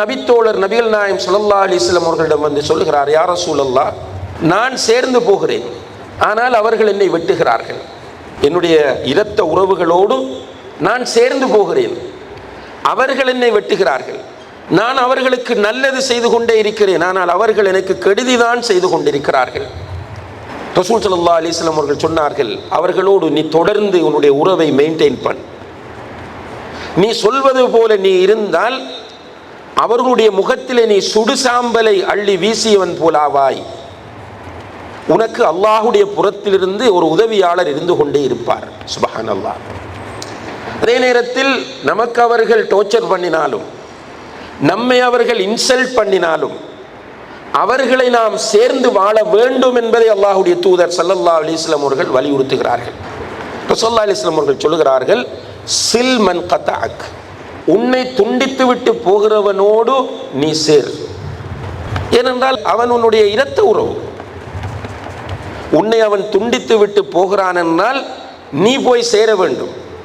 நபித்தோழர் நபிகள் நாயம் சுல்லா அலைஹி வஸல்லம் அவர்களிடம் வந்து சொல்லுகிறார் யார சூழல்லா நான் சேர்ந்து போகிறேன். ஆனால் அவர்கள் என்னை வெட்டுகிறார்கள். என்னுடைய இரத்த உறவுகளோடு நான் சேர்ந்து போகிறேன். அவர்கள் என்னை வெட்டுகிறார்கள். நான் அவர்களுக்கு நல்லது செய்து கொண்டே இருக்கிறேன். ஆனால் அவர்கள் எனக்கு கெடுதிதான் செய்து கொண்டிருக்கிறார்கள். ரசூல் சல்லா அலைஹி வஸல்லம் அவர்கள் சொன்னார்கள் அவர்களோடு நீ தொடர்ந்து உன்னுடைய உறவை மெயின்டைன் பண் நீ சொல்வது போல நீ இருந்தால் அவர்களுடைய முகத்திலே நீ சுடு சாம்பலை அள்ளி வீசியவன் போலாவாய். உனக்கு அல்லாஹுடைய புறத்திலிருந்து ஒரு உதவியாளர் இருந்து கொண்டே இருப்பார். சுபஹான் அல்லாஹ் அதே நேரத்தில் நமக்கு அவர்கள் டோர்ச்சர் பண்ணினாலும் நம்மை அவர்கள் இன்சல்ட் பண்ணினாலும் அவர்களை நாம் சேர்ந்து வாழ வேண்டும் என்பதை அல்லாஹுடைய தூதர் சல்லல்லா அலிஸ்லாம் அவர்கள் வலியுறுத்துகிறார்கள். ரசூல்லா அலிஸ்லாம் அவர்கள் சொல்லுகிறார்கள் சில் மன் கத்தாக் உன்னை துண்டித்து விட்டு போகிறவனோடு நீ சேர். ஏனென்றால் அவன் உன்னுடைய இரத்த உறவு. உன்னை அவன் துண்டித்து விட்டு போகிறான் என்றால் நீ போய் சேர வேண்டும்.